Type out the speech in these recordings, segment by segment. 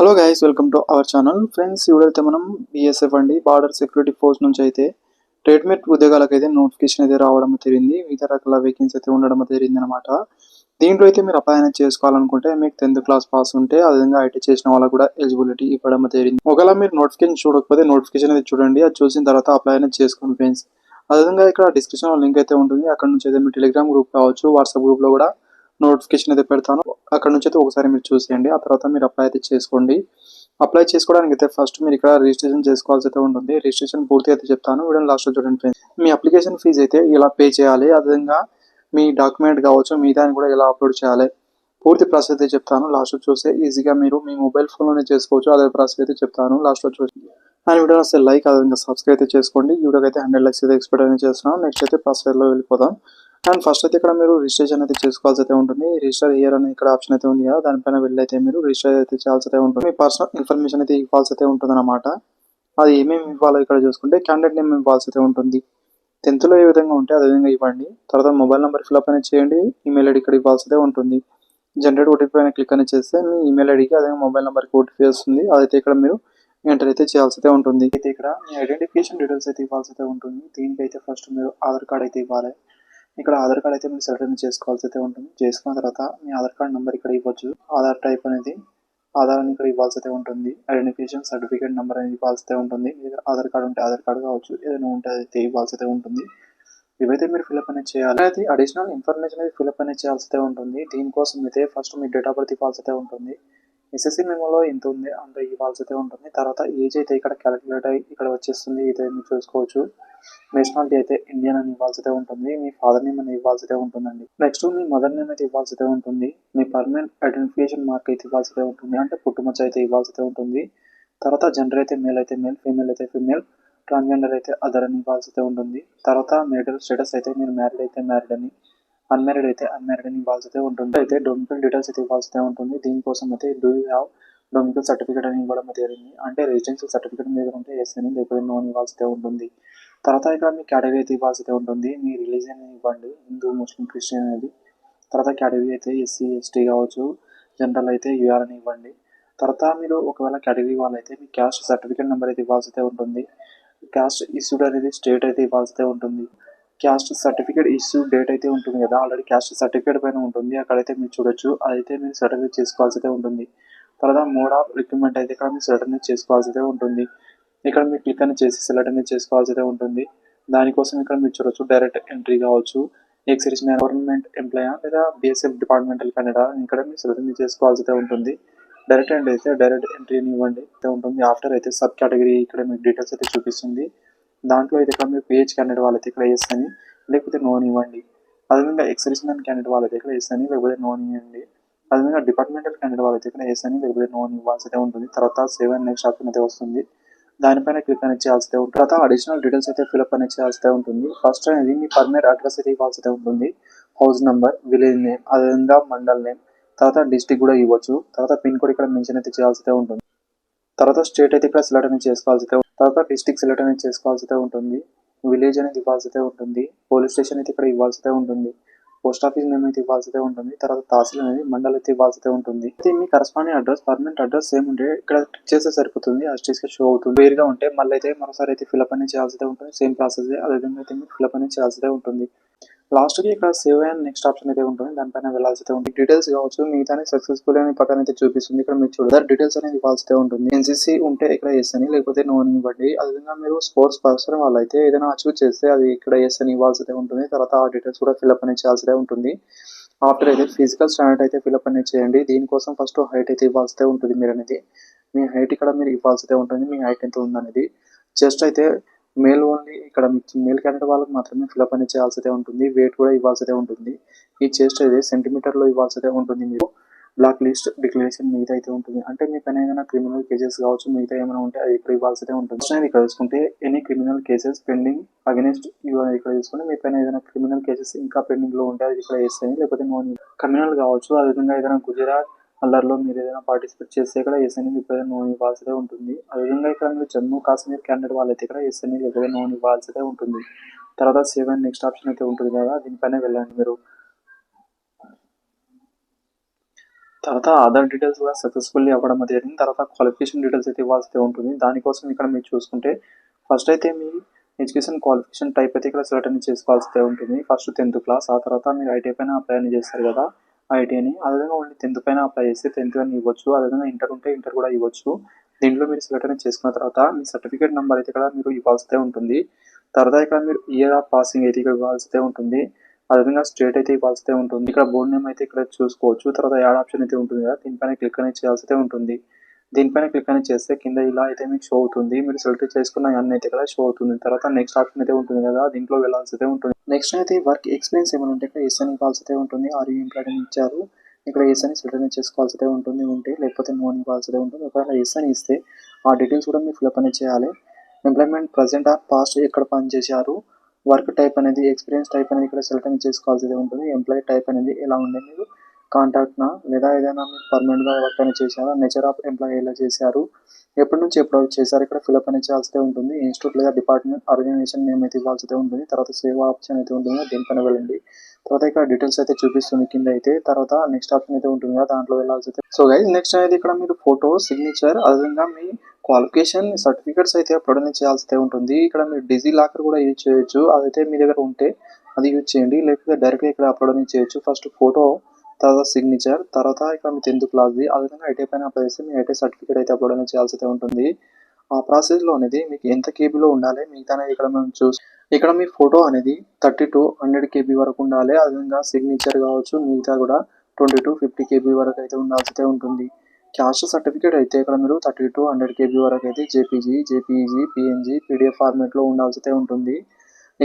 Hello guys welcome to our channel friends ఇవిడైతే మనం BSF అండి. Border security force నుంచి అయితే ట్రీట్మెంట్ ఉద్యోగాలకు అయితే నోటిఫికేషన్ అయితే రావడం జరిగింది. వివిధ రకాల వేకెన్సీ అయితే ఉండడం జరిగింది అనమాట దీంట్లో అయితే మీరు అప్లై అనేది చేసుకోవాలనుకుంటే మీకు టెన్త్ క్లాస్ పాస్ ఉంటే విధంగా ఐటీ చేసిన వాళ్ళకు కూడా ఎలిజిబిలిటీ ఇవ్వడం జరిగింది. ఒకవేళ మీరు నోటిఫికేషన్ చూడకపోతే నోటిఫికేషన్ అయితే చూడండి. అది చూసిన తర్వాత అప్లై అనేది చేసుకోండి ఫ్రెండ్స్ అదేవిధంగా ఇక్కడ డిస్క్రిప్షన్లో లింక్ అయితే ఉంటుంది. అక్కడ నుంచి అయితే మీ టెలిగ్రామ్ గ్రూప్ కావచ్చు వాట్సాప్ గ్రూప్లో కూడా నోటిఫికేషన్ అయితే పెడతాను. అక్కడ నుంచి అయితే ఒకసారి మీరు చూసేయండి. ఆ తర్వాత మీరు అప్లై అయితే చేసుకోండి. అప్లై చేసుకోవడానికి అయితే ఫస్ట్ మీరు ఇక్కడ రిజిస్ట్రేషన్ చేసుకోవాల్సి అయితే ఉంటుంది. రిజిస్ట్రేషన్ పూర్తి అయితే చెప్తాను. వీడియో లాస్ట్లో చూడండి మీ అప్లికేషన్ ఫీజు అయితే ఇలా పే చేయాలి. అదేవిధంగా మీ డాక్యుమెంట్ కావచ్చు మీ దాన్ని కూడా ఎలా అప్లోడ్ చేయాలి. పూర్తి ప్రాసెస్ అయితే చెప్తాను. లాస్ట్లో చూస్తే ఈజీగా మీరు మీ మొబైల్ ఫోన్లోనే చేసుకోవచ్చు. అదే ప్రాసెస్ అయితే చెప్తాను. లాస్ట్లో చూసి అండ్ వీడియో వస్తే లైక్ అదేవిధంగా సబ్స్క్రైబ్ అయితే చేసుకోండి. ఈ వీడియోకి అయితే హండ్రెడ్ లైక్స్ అయితే ఎక్స్పెక్ట్ అయితే చేస్తున్నాం నెక్స్ట్ అయితే ప్రాసెస్లో వెళ్ళిపోతాం అండ్ ఫస్ట్ అయితే ఇక్కడ మీరు రిజిస్ట్రేషన్ అయితే చేసుకోవాల్సి అయితే ఉంటుంది. రిజిస్టర్ ఇయర్ అనే ఇక్కడ ఆప్షన్ అయితే ఉంది కదా దానిపైన వెళ్ళైతే మీరు రిజిస్టర్ అయితే చేయాల్సి అయితే ఉంటుంది. మీ పర్సనల్ ఇన్ఫర్మేషన్ అయితే ఇవ్వాల్సి అయితే ఉంటుంది అనమాట అది ఏమేమి ఇవ్వాలో ఇక్కడ చూసుకుంటే క్యాండిడేట్ నేమ్ ఇవ్వాల్సి అయితే ఉంటుంది. టెన్త్లో ఏ విధంగా ఉంటే అదే విధంగా ఇవ్వండి. తర్వాత మొబైల్ నెంబర్ ఫిల్అప్ అనేది చేయండి. ఈమెయిల్ ఐడి ఇక్కడ ఇవ్వాల్సి అయితే ఉంటుంది. జనరేట్ ఓటీపీ పైన క్లిక్ అనేది చేస్తే మీ ఈమెయిల్ ఐడికి అదే మొబైల్ నెంబర్కి ఓటీపీ వస్తుంది. అదైతే ఇక్కడ మీరు ఎంటర్ అయితే చేయాల్సి అయితే ఉంటుంది. అయితే ఇక్కడ మీ ఐడెంటిఫికేషన్ డీటెయిల్స్ అయితే ఇవ్వాల్సి అయితే ఉంటుంది. దీనికైతే ఫస్ట్ మీరు ఆధార్ కార్డ్ అయితే ఇవ్వాలి. ఇక్కడ ఆధార్ కార్డ్ అయితే మీరు సెలెక్ట్ చేసుకోవాల్సి అయితే ఉంటుంది. చేసుకున్న తర్వాత మీ ఆధార్ కార్డ్ నెంబర్ ఇక్కడ ఇవ్వచ్చు. ఆధార్ టైప్ అనేది ఆధార్ ఇక్కడ ఇవ్వాల్సి అయితే ఉంటుంది. ఐడెంటిఫికేషన్ సర్టిఫికేట్ నెంబర్ అనేది ఇవ్వాల్సి అయితే ఉంటుంది. మీ దగ్గర ఆధార్ కార్డ్ ఉంటే ఆధార్ కార్డ్ కావచ్చు ఏదైనా ఉంటే అయితే ఇవ్వాల్సి అయితే ఉంటుంది. ఇవైతే మీరు ఫిల్అప్ అనేది చేయాలి. అయితే అడిషనల్ ఇన్ఫర్మేషన్ అయితే ఫిల్అప్ అనేది చేయాల్సి అయితే ఉంటుంది. దీనికోసం అయితే ఫస్ట్ మీ డేట్ ఆఫ్ బర్త్ ఇవ్వాల్సి అయితే ఉంటుంది. ఎస్ఎస్సి మెమోలో ఎంత ఉంది అంత ఇవ్వాల్సి అయితే ఉంటుంది. తర్వాత ఏజ్ అయితే ఇక్కడ క్యాలిక్యులేట్ అయ్యి ఇక్కడ వచ్చేస్తుంది ఇది మీరు చూసుకోవచ్చు. నేషనాలిటీ అయితే ఇండియన్ అని ఇవ్వాల్సి ఉంటుంది మీ ఫాదర్ నేమ్ అని ఇవ్వాల్సి ఉంటుందండి. నెక్స్ట్ మీ మదర్ నేమ్ అయితే ఇవ్వాల్సి ఉంటుంది మీ పర్మనెంట్ ఐడెంటిఫికేషన్ మార్క్ అయితే ఇవ్వాల్సి ఉంటుంది అంటే పుట్టుమచ్చ అయితే ఇవ్వాల్సి ఉంటుంది. తర్వాత జెండర్ అయితే మేల్ అయితే మేల్ ఫీమేల్ అయితే ఫీమేల్ ట్రాన్స్జెండర్ అయితే అదర్ అని ఇవ్వాల్సి ఉంటుంది. తర్వాత మెడికల్ స్టేటస్ అయితే మీరు మ్యారీడ్ అయితే మ్యారీడ్ అని అన్మ్యారీడ్ అయితే అన్మ్యారీడ్ అని ఇవ్వాల్సి అయితే ఉంటుంది. అయితే డొమికల్ డీటెయిల్స్ అయితే ఇవ్వాల్సి అయితే ఉంటుంది. దీనికోసం అయితే do you have domicile certificate అని ఇవ్వడం జరిగింది. అంటే రెసిడెన్షియల్ సర్టిఫికేట్ మీద ఉంటే ఎస్ అని లేకపోతే నో అని ఇవ్వాల్సి అయితే ఉంటుంది. తర్వాత ఇక్కడ మీ కేటగిరీ అయితే ఇవ్వాల్సి అయితే ఉంటుంది. మీ రిలీజియన్ ఇవ్వండి. హిందూ ముస్లిం క్రిస్టియన్ అనేది. తర్వాత కేటగిరీ అయితే ఎస్సీ ఎస్టీ కావచ్చు. జనరల్ అయితే యూఆర్ అని ఇవ్వండి. తర్వాత మీరు ఒకవేళ కేటగిరీ వాళ్ళైతే మీ క్యాస్ట్ సర్టిఫికేట్ నెంబర్ అయితే ఇవ్వాల్సి అయితే ఉంటుంది. క్యాస్ట్ ఇష్యూడ్ అనేది స్టేట్ అయితే ఇవ్వాల్సి అయితే ఉంటుంది. క్యాస్ట్ సర్టిఫికేట్ ఇష్యూ డేట్ అయితే ఉంటుంది కదా. ఆల్రెడీ క్యాస్ట్ సర్టిఫికేట్ పైన ఉంటుంది. అక్కడైతే మీరు చూడొచ్చు. అదైతే మీరు సర్టిఫికేట్ చేసుకోవాల్సి అయితే ఉంటుంది. తర్వాత మోడ్ ఆఫ్ రిక్రూట్మెంట్ అయితే ఇక్కడ మీరు సెలెక్ట్ అనేది చేసుకోవాల్సి అయితే ఉంటుంది. ఇక్కడ మీరు క్లిక్ అనేది చేసి సెలెక్ట్ అనేది చేసుకోవాల్సి అయితే ఉంటుంది. దానికోసం ఇక్కడ మీరు చూడొచ్చు డైరెక్ట్ ఎంట్రీ కావచ్చు. ఎక్సైజ్ గవర్నమెంట్ ఎంప్లాయా లేదా బిఎస్ఎఫ్ డిపార్ట్మెంటల్ కెనడా ఇక్కడ మీరు సెలెక్ట్ అనేది చేసుకోవాల్సి అయితే ఉంటుంది. డైరెక్ట్ ఎంట్రీ అయితే డైరెక్ట్ ఎంట్రీని ఇవ్వండి. అయితే ఉంటుంది. ఆఫ్టర్ అయితే సబ్ కేటగిరీ ఇక్కడ మీకు డీటెయిల్స్ అయితే చూపిస్తుంది. దాంట్లో అయితే ఇక్కడ మీరు పిహెచ్ క్యాండిడేట్ వాళ్ళైతే ఇక్కడ ఎస్ అని లేకపోతే నోన్ ఇవ్వండి. అదేవిధంగా ఎక్సైజ్ మ్యాన్ క్యాండిడేట్ వాళ్ళైతే ఇక్కడ ఎస్ అని లేకపోతే నోన్ ఇవ్వండి. అదేవిధంగా డిపార్ట్మెంటల్ క్యాండిడేట్ వాళ్ళైతే ఇక్కడ ఎస్ అని లేకపోతే నోన్ ఇవ్వాల్సి అయితే ఉంటుంది. తర్వాత సేవ్ అండ్ నెక్స్ట్ ఆప్షన్ అయితే వస్తుంది. దానిపైన క్లిక్ అనేది చేయాల్సి ఉంటుంది. తర్వాత అడిషనల్ డీటెయిల్స్ అయితే ఫిల్అప్ అనేది చేయాల్సి ఉంటుంది. ఫస్ట్ అనేది మీ పర్మనెంట్ అడ్రస్ అయితే ఇవ్వాల్సి ఉంటుంది. హౌస్ నెంబర్ విలేజ్ నేమ్ అదేవిధంగా మండల్ నేమ్ తర్వాత డిస్టిక్ కూడా ఇవ్వచ్చు. తర్వాత పిన్ కోడ్ ఇక్కడ మెన్షన్ అయితే చేయాల్సి ఉంటుంది. తర్వాత స్టేట్ అయితే ఇక్కడ సెలెక్ట్ అనేది చేసుకోవాల్సి తర్వాత డిస్టిక్ సెలెక్ట్ అనేది చేసుకోవాల్సి అయితే ఉంటుంది. విలేజ్ అనేది ఇవ్వాల్సి అయితే ఉంటుంది. పోలీస్ స్టేషన్ అయితే ఇక్కడ ఇవ్వాల్సి అయితే ఉంటుంది. పోస్ట్ ఆఫీస్ నేమ్ అయితే ఇవ్వాల్సి అయితే ఉంటుంది. తర్వాత తహసీల్ అనేది మండల్ అయితే ఇవ్వాల్సి అయితే ఉంటుంది. అయితే మీ corresponding address permanent address same ఉంటే ఇక్కడ క్లిక్ చేస్తే సరిపోతుంది. అస్టీస్ షో అవుతుంది. వేరుగా ఉంటే మళ్ళీ అయితే మరోసారి అయితే ఫిల్అప్ అనేది చేయాల్సి అయితే ఉంటుంది సేమ్ ప్రాసెస్ అదేవిధంగా అయితే మీరు ఫిల్అప్ అనేది చేయాల్సి అయితే ఉంటుంది. లాస్ట్కి ఇక్కడ సేవ్ అండ్ నెక్స్ట్ ఆప్షన్ అయితే ఉంటుంది దానిపైన వెళ్ళాల్సి అయితే ఉంటుంది. డీటెయిల్స్ కావచ్చు మిగతానే సక్సెస్ఫుల్ అని పక్కన అయితే చూపిస్తుంది. ఇక్కడ మీరు చూడదారు డీటెయిల్స్ అనేది ఇవ్వాల్సి అయితే ఉంటుంది. ఎన్సీసీ ఉంటే ఇక్కడ ఎస్ అని లేకపోతే నో అని ఇవ్వండి. అదేవిధంగా మీరు స్పోర్ట్స్ పర్సన్ వాళ్ళైతే ఏదైనా అచీవ్ చేస్తే అది ఇక్కడ ఎస్ అని ఇవ్వాల్సి అయితే ఉంటుంది. తర్వాత ఆ డీటెయిల్స్ కూడా ఫిల్అప్ అనేది చేయాల్సి అయితే ఉంటుంది. ఆఫ్టర్ అయితే ఫిజికల్ స్టాండర్డ్ అయితే ఫిల్అప్ అనేది చేయండి. దీనికోసం ఫస్ట్ హైట్ అయితే ఇవ్వాల్సి అయితే ఉంటుంది మీరు అనేది మీ హైట్ ఇక్కడ మీరు ఇవ్వాల్సి అయితే ఉంటుంది. మీ హైట్ ఎంత ఉందనేది. జస్ట్ అయితే మేల్ ఓన్లీ ఇక్కడ మేల్ క్యాండిడేట్ వాళ్ళకి మాత్రమే ఫిలప్ అనేది చేయాల్సి అయితే ఉంటుంది. వెయిట్ కూడా ఇవ్వాల్సి అయితే ఉంటుంది. ఈ చెస్ట్ అయితే సెంటీమీటర్లో ఇవ్వాల్సి అయితే ఉంటుంది మీరు బ్లాక్ లిస్ట్ డిక్లరేషన్ మిగతా అయితే ఉంటుంది. అంటే మీ పైన ఏదైనా క్రిమినల్ కేసెస్ కావచ్చు మిగతా ఏమైనా ఉంటే అది ఇక్కడ ఇవ్వాల్సి అయితే ఉంటుంది నేను ఇక్కడ చూసుకుంటే any criminal cases pending against ఇక్కడ చూసుకుంటే మీ పైన ఏదైనా క్రిమినల్ కేసెస్ ఇంకా పెండింగ్లో ఉంటే అది ఇక్కడ వేస్తాయి లేకపోతే నోన్ క్రిమినల్ కావచ్చు అదేవిధంగా ఏదైనా గుజరాత్ అల్లర్లో మీరు ఏదైనా పార్టిసిపేట్ చేస్తే ఇక్కడ ఎస్ఎన్ఈ లేకపోతే నోన్ ఇవ్వాల్సి ఉంటుంది. అదేవిధంగా ఇక్కడ మీరు జమ్మూ కాశ్మీర్ క్యాండిడేట్ వాళ్ళైతే ఇక్కడ ఎస్ఎన్ఈ లేకపోతే నోన్ ఇవ్వాల్సి ఉంటుంది. తర్వాత సెవెన్ నెక్స్ట్ ఆప్షన్ అయితే ఉంటుంది కదా దీనిపైన వెళ్ళండి మీరు. తర్వాత ఆధార్ డీటెయిల్స్ కూడా సక్సెస్ఫుల్లీ అవ్వడం జరిగింది. తర్వాత క్వాలిఫికేషన్ డీటెయిల్స్ అయితే ఇవ్వాల్సి ఉంటుంది. దానికోసం ఇక్కడ మీరు చూసుకుంటే ఫస్ట్ అయితే మీ ఎడ్యుకేషన్ క్వాలిఫికేషన్ టైప్ అయితే ఇక్కడ సెలెక్ట్ అనేది చేసుకోవాల్సి ఉంటుంది. ఫస్ట్ టెన్త్ క్లాస్ ఆ తర్వాత మీరు ఐటీ పైన అప్లై అని చేస్తారు కదా. ఐటీ అని. అదేవిధంగా ఓన్లీ టెన్త్ పైన అప్లై చేస్తే టెన్త్ అని ఇవ్వచ్చు. అదేవిధంగా ఇంటర్ ఉంటే ఇంటర్ కూడా ఇవ్వచ్చు. దీంట్లో మీరు సెలెక్ట్ అనేది చేసుకున్న తర్వాత మీ సర్టిఫికేట్ నెంబర్ అయితే ఇక్కడ మీరు ఇవ్వాల్సి ఉంటుంది. తర్వాత ఇక్కడ మీరు ఇయర్ ఆఫ్ పాసింగ్ అయితే ఇక్కడ ఇవ్వాల్సి ఉంటుంది. అదేవిధంగా స్టేట్ అయితే ఇవ్వాల్సి ఉంటుంది. ఇక్కడ బోర్డు నేమ్ అయితే ఇక్కడ చూసుకోవచ్చు. తర్వాత యాడ్ ఆప్షన్ అయితే ఉంటుంది కదా. దీనిపైన క్లిక్ అనేది చేయాల్సి ఉంటుంది. దీనిపైన క్లిక్ అని చేస్తే కింద ఇలా అయితే మీకు షో అవుతుంది. మీరు సెలెక్ట్ చేసుకున్న అన్ని అయితే ఇక్కడ షో అవుతుంది. తర్వాత నెక్స్ట్ ఆప్షన్ అయితే ఉంటుంది కదా దీంట్లో వెళ్ళాల్సి అయితే ఉంటుంది. నెక్స్ట్ అయితే వర్క్ ఎక్స్పీరియన్స్ ఏమైనా ఉంటే ఇక్కడ ఎస్ అని ఇవ్వాల్సి అయితే ఉంటుంది. ఆర్ ఎంప్లాయ్ అని ఇచ్చారు. ఇక్కడ ఎస్ అని సెలెక్ట్ చేసుకోవాల్సి అయితే ఉంటుంది. ఉంటే లేకపోతే నో అని ఇవ్వాల్సి అయితే ఉంటుంది. ఒకవేళ ఎస్ అని ఇస్తే ఆ డీటెయిల్స్ కూడా మీరు ఫిల్అప్ అనేది చేయాలి. ఎంప్లాయ్మెంట్ ప్రజెంట్ ఆర్ పాస్ట్ ఎక్కడ పనిచేశారు? వర్క్ టైప్ అనేది ఎక్స్పీరియన్స్ టైప్ అనేది ఇక్కడ సెలెక్ట్ అనేది చేసుకోవాల్సి ఉంటుంది. ఎంప్లాయీ టైప్ అనేది ఎలా ఉండే మీరు కాంటాక్ట్నా లేదా ఏదైనా మీరు పర్మనెంట్గా వర్క్ అనేది చేశారా? నేచర్ ఆఫ్ ఎంప్లాయీ ఎలా చేశారు? ఎప్పటి నుంచి ఎప్పుడు చేశారు? ఇక్కడ ఫిలప్ అనేది చేయాల్సి ఉంటుంది. ఇన్స్టిట్యూట్ లేదా డిపార్ట్మెంట్ ఆర్గనైజేషన్ నేమ్ అయితే ఇవ్వాల్సి అయితే ఉంటుంది. తర్వాత సేవా ఆప్షన్ అయితే ఉంటుంది. దీనిపైన వెళ్ళండి. తర్వాత ఇక్కడ డీటెయిల్స్ అయితే చూపిస్తుంది కింద అయితే. తర్వాత నెక్స్ట్ ఆప్షన్ అయితే ఉంటుంది కదా దాంట్లో వెళ్ళాల్సి అయితే సో గైజ్ నెక్స్ట్ అనేది ఇక్కడ మీరు ఫోటో సిగ్నేచర్ అదేవిధంగా మీ క్వాలిఫికేషన్ సర్టిఫికేట్స్ అయితే అప్లోడ్ అనేది చేయాల్సి అయితే ఉంటుంది. ఇక్కడ మీరు డిజీ లాకర్ కూడా యూజ్ చేయొచ్చు. అదైతే మీ దగ్గర ఉంటే అది యూజ్ చేయండి. లేకపోతే డైరెక్ట్గా ఇక్కడ అప్లోడ్ అనేది చేయొచ్చు. ఫస్ట్ ఫోటో తర్వాత సిగ్నేచర్ తర్వాత ఇక్కడ మీ టెన్త్ క్లాస్ది అదేవిధంగా ఐటీ పైన అప్లై చేస్తే మీ ఐటీ సర్టిఫికేట్ అయితే అప్లోడ్ అనేది చేయాల్సి అయితే ఉంటుంది. ఆ ప్రాసెస్లో అనేది మీకు ఎంత కేబీలో ఉండాలి మిగతా అనేది ఇక్కడ మనం చూసి ఇక్కడ మీ ఫోటో అనేది థర్టీ టు హండ్రెడ్ కేబీ వరకు ఉండాలి. అదేవిధంగా సిగ్నేచర్ కావచ్చు మిగతా కూడా ట్వంటీ టు ఫిఫ్టీ కేబీ వరకు అయితే ఉండాల్సి అయితే ఉంటుంది. క్యాస్ట్ సర్టిఫికేట్ అయితే ఇక్కడ మీరు థర్టీ టు హండ్రెడ్ కేబీ వరకు అయితే జేపీజీ జేపీఈజీ పిఎన్జీ పీడిఎఫ్ ఫార్మేట్లో ఉండాల్సి అయితే ఉంటుంది.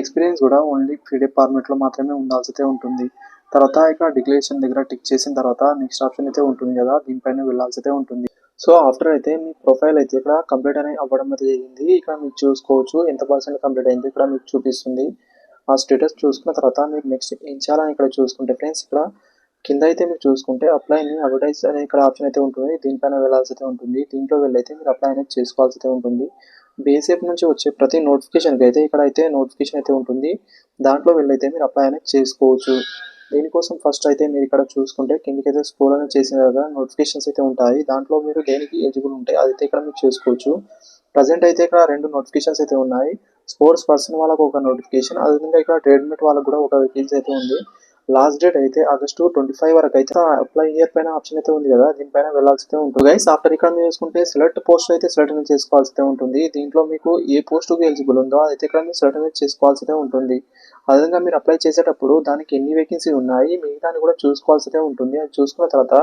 ఎక్స్పీరియన్స్ కూడా ఓన్లీ పీడిఎఫ్ ఫార్మేట్లో మాత్రమే ఉండాల్సి అయితే ఉంటుంది. తర్వాత ఇక్కడ డిక్లరేషన్ దగ్గర టిక్ చేసిన తర్వాత నెక్స్ట్ ఆప్షన్ అయితే ఉంటుంది కదా దీనిపైన వెళ్ళాల్సి అయితే ఉంటుంది. సో ఆఫ్టర్ అయితే మీ ప్రొఫైల్ అయితే ఇక్కడ కంప్లీట్ అనేది అవ్వడం అయితే జరిగింది. ఇక్కడ మీరు చూసుకోవచ్చు ఎంత పర్సెంట్ కంప్లీట్ అయింది ఇక్కడ మీకు చూపిస్తుంది. ఆ స్టేటస్ చూసుకున్న తర్వాత మీరు నెక్స్ట్ ఏం చేయాలని ఇక్కడ చూసుకుంటే ఫ్రెండ్స్ ఇక్కడ కింద అయితే మీరు చూసుకుంటే అప్లై అడ్వర్టైజ్ అనే ఇక్కడ ఆప్షన్ అయితే ఉంటుంది. దీనిపైన వెళ్ళాల్సి అయితే ఉంటుంది. దీంట్లో వెళ్ళైతే మీరు అప్లై అనేది చేసుకోవాల్సి అయితే ఉంటుంది బేసేప్ నుంచి వచ్చే ప్రతి నోటిఫికేషన్కి అయితే ఇక్కడ అయితే నోటిఫికేషన్ అయితే ఉంటుంది. దాంట్లో వెళ్ళైతే మీరు అప్లై అనేది చేసుకోవచ్చు. దీనికోసం ఫస్ట్ అయితే మీరు ఇక్కడ చూసుకుంటే కిందకి స్కూల్ అనేది చేసిన తర్వాత నోటిఫికేషన్స్ అయితే ఉంటాయి. దాంట్లో మీరు దేనికి ఎలిజిబుల్ ఉంటాయి అదైతే ఇక్కడ మీరు చేసుకోవచ్చు. ప్రజెంట్ అయితే ఇక్కడ రెండు నోటిఫికేషన్స్ అయితే ఉన్నాయి. స్పోర్ట్స్ పర్సన్ వాళ్ళకు ఒక నోటిఫికేషన్ అదేవిధంగా ఇక్కడ ట్రేడ్మెట్ వాళ్ళకు కూడా ఒక వెహికల్స్ అయితే ఉంది. లాస్ట్ డేట్ అయితే ఆగస్టు ట్వంటీ ఫైవ్ వరకు అయితే అప్లై ఇయర్ పైన ఆప్షన్ అయితే ఉంది కదా దీనిపైన వెళ్ళాల్సి ఉంటుంది. గైస్ ఆఫ్టర్ ఇక్కడ మీరు చూసుకుంటే సెలెక్ట్ పోస్ట్ అయితే సెలెక్ట్ అనేది చేసుకోవాల్సి ఉంటుంది. దీంట్లో మీకు ఏ పోస్టుకి ఎలిజిబుల్ ఉందో అదైతే ఇక్కడ మీరు సెలెక్ట్ అనేది చేసుకోవాల్సి ఉంటుంది. అదేవిధంగా మీరు అప్లై చేసేటప్పుడు దానికి ఎన్ని వేకెన్సీ ఉన్నాయి మిగతాని కూడా చూసుకోవాల్సి ఉంటుంది. అది చూసుకున్న తర్వాత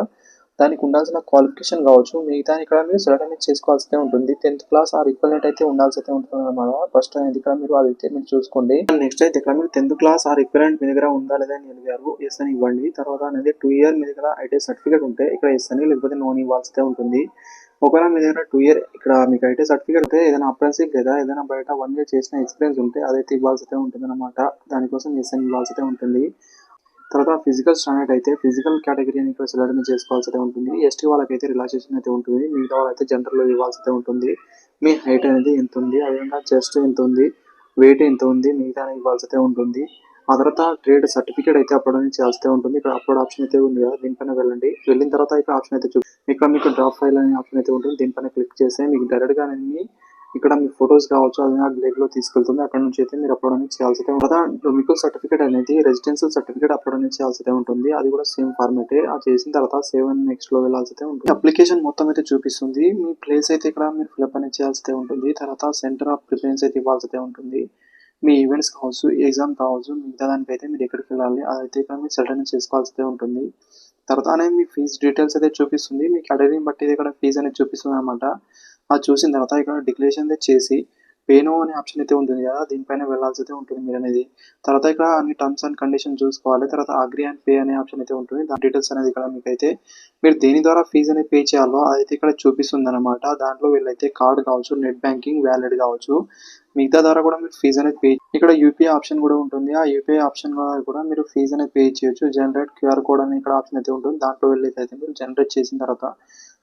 దానికి ఉండాల్సిన క్వాలిఫికేషన్ కావచ్చు మిగతా ఇక్కడ మీరు సెలెక్ట్ అనేది చేసుకోవాల్సి ఉంటుంది. టెన్త్ క్లాస్ ఆర్ ఈక్వల్నెట్ అయితే ఉండాల్సి అయితే ఉంటుంది అన్నమాట. ఫస్ట్ అనేది ఇక్కడ మీరు అదైతే మీరు చూసుకోండి. నెక్స్ట్ అయితే ఇక్కడ మీరు టెన్త్ క్లాస్ ఆర్ ఈక్వలెంట్ మీ దగ్గర ఉందా లేదా అని అడిగారు. ఎస్ అని ఇవ్వండి. తర్వాత అనేది టూ ఇయర్ మీ దగ్గర ఐటీ సర్టిఫికేట్ ఉంటే ఇక్కడ ఎస్ అని లేకపోతే నోన్ ఇవ్వాల్సి ఉంటుంది. ఒకవేళ మీ దగ్గర టూ ఇయర్ ఇక్కడ మీకు ఐటీ సర్టిఫికేట్ ఉంటే ఏదైనా అప్రెన్సిప్ లేదా ఏదైనా బయట వన్ ఇయర్ చేసిన ఎక్స్పీరియన్స్ ఉంటే అదైతే ఇవ్వాల్సి అయితే ఉంటుంది అనమాట దానికోసం ఎస్ అని ఇవ్వాల్సి అయితే ఉంటుంది. తర్వాత ఫిజికల్ స్టాండర్డ్ అయితే ఫిజికల్ కేటగిరీని ఇక్కడ సెలెక్ట్ చేసుకోవాల్సి అయితే ఉంటుంది. ఎస్టీ వాళ్ళకైతే రిలాక్సేషన్ అయితే ఉంటుంది. మిగతా వాళ్ళైతే జనరల్లో ఇవ్వాల్సి అయితే ఉంటుంది. మీ హైట్ అనేది ఎంత ఉంది? అదేవిధంగా చెస్ట్ ఎంత ఉంది? వెయిట్ ఎంత ఉంది? మిగతా ఇవ్వాల్సి అయితే ఉంటుంది. ఆ తర్వాత ట్రేడ్ సర్టిఫికేట్ అయితే అప్లోడ్ అనేది చేయాల్సి ఉంటుంది. ఇక్కడ అప్లోడ్ ఆప్షన్ అయితే ఉంది కదా దీనిపైన వెళ్ళండి. వెళ్ళిన తర్వాత ఇక్కడ ఆప్షన్ అయితే చూ ఇక్కడ మీకు డ్రాప్ ఫైల్ అనే ఆప్షన్ అయితే ఉంటుంది. దీనిపైన క్లిక్ చేస్తే మీకు డైరెక్ట్గా అనేది ఇక్కడ మీ ఫొటోస్ కావచ్చు అది నాకు బ్లేక్లో తీసుకెళ్తుంది. అక్కడ నుంచి అయితే మీరు అప్లోడ్ అనేది చేయాల్సి అయితే ఉంటుంది. డొమికల్ సర్టిఫికేట్ అనేది రెసిడెన్షియల్ సర్టిఫికేట్ అప్లోడ్ అనేది చేయాల్సి అయితే ఉంటుంది. అది కూడా సేమ్ ఫార్మాటే అది చేసిన తర్వాత సేవ్ అండ్ నెక్స్ట్లో వెళ్ళాల్సి అయితే ఉంటుంది. అప్లికేషన్ మొత్తం అయితే చూపిస్తుంది. మీ ప్లేస్ అయితే ఇక్కడ మీరు ఫిల్అప్ అనేది చేయాల్సి అయితే ఉంటుంది. తర్వాత సెంటర్ ఆఫ్ ప్రిఫరెన్స్ అయితే ఇవ్వాల్సి అయితే ఉంటుంది. మీ ఈవెంట్స్ కావచ్చు ఎగ్జామ్ కావచ్చు మిగతా దానికైతే మీరు ఎక్కడికి వెళ్ళాలి అదైతే ఇక్కడ మీరు సెలెక్ట్ అనేది చేసుకోవాల్సి అయితే ఉంటుంది. తర్వాత అనేది మీ ఫీజ్ డీటెయిల్స్ అయితే చూపిస్తుంది. మీ కేటగిరీని బట్టి ఇక్కడ ఫీజు అనేది చూపిస్తుంది అనమాట అది చూసిన తర్వాత ఇక్కడ డిక్లరేషన్ అయితే చేసి పేనో అనే ఆప్షన్ అయితే ఉంటుంది కదా దీనిపైన వెళ్ళాల్సి అయితే ఉంటుంది మీరు అనేది తర్వాత ఇక్కడ అన్ని టర్మ్స్ అండ్ కండిషన్ చూసుకోవాలి. తర్వాత అగ్రి అండ్ పే అనే ఆప్షన్ అయితే ఉంటుంది. దాని డీటెయిల్స్ అనేది ఇక్కడ మీకు అయితే మీరు దేని ద్వారా ఫీజు అనేది పే చేయాలో అదైతే ఇక్కడ చూపిస్తుంది అనమాట దాంట్లో వీళ్ళైతే కార్డ్ కావచ్చు నెట్ బ్యాంకింగ్ వ్యాలెట్ కావచ్చు. మిగతా ద్వారా కూడా మీరు ఫీజు అనేది పే ఇక్కడ యూపీఐ ఆప్షన్ కూడా ఉంటుంది. ఆ యూపీఐ ఆప్షన్ కూడా మీరు ఫీజు అనేది పే చేయొచ్చు. జనరేట్ క్యూఆర్ కోడ్ అనే ఇక్కడ ఆప్షన్ అయితే ఉంటుంది. దాంట్లో వెళ్ళైతే అయితే మీరు జనరేట్ చేసిన తర్వాత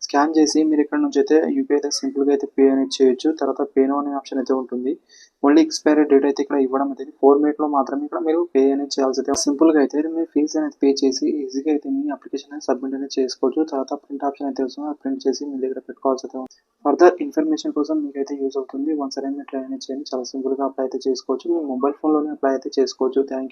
స్కాన్ చేసి మీరు ఇక్కడ నుంచి అయితే యూపీఐ అయితే సింపుల్గా అయితే పే అనేది చేయొచ్చు. తర్వాత పే నో అనే ఆప్షన్ అయితే ఉంటుంది. ఓన్లీ ఎక్స్పైరీ డేట్ అయితే ఇక్కడ ఇవ్వడం అయితే ఫోర్ మినిట్లో మాత్రమే ఇక్కడ మీరు పే అనేది చేయాల్సి అయితే సింపుల్గా అయితే మీరు ఫీజ్ అనేది పే చేసి ఈజీగా అయితే మీ అప్లికేషన్ అనేది సబ్మిట్ అనేది చేసుకోవచ్చు. తర్వాత ప్రింట్ ఆప్షన్ అయితే వస్తుంది. ప్రింట్ చేసి మీ దగ్గర పెట్టుకోవాల్సి అయితే ఫర్దర్ ఇన్ఫర్మేషన్ కోసం మీకు అయితే యూజ్ అవుతుంది. వన్స్ అనేది మీరు ట్రై అనేది చేయండి. చాలా సింపుల్గా అప్లై అయితే చేసుకోవచ్చు. మీ మొబైల్ ఫోన్లోనే అప్లై అయితే చేసుకోవచ్చు. Thank you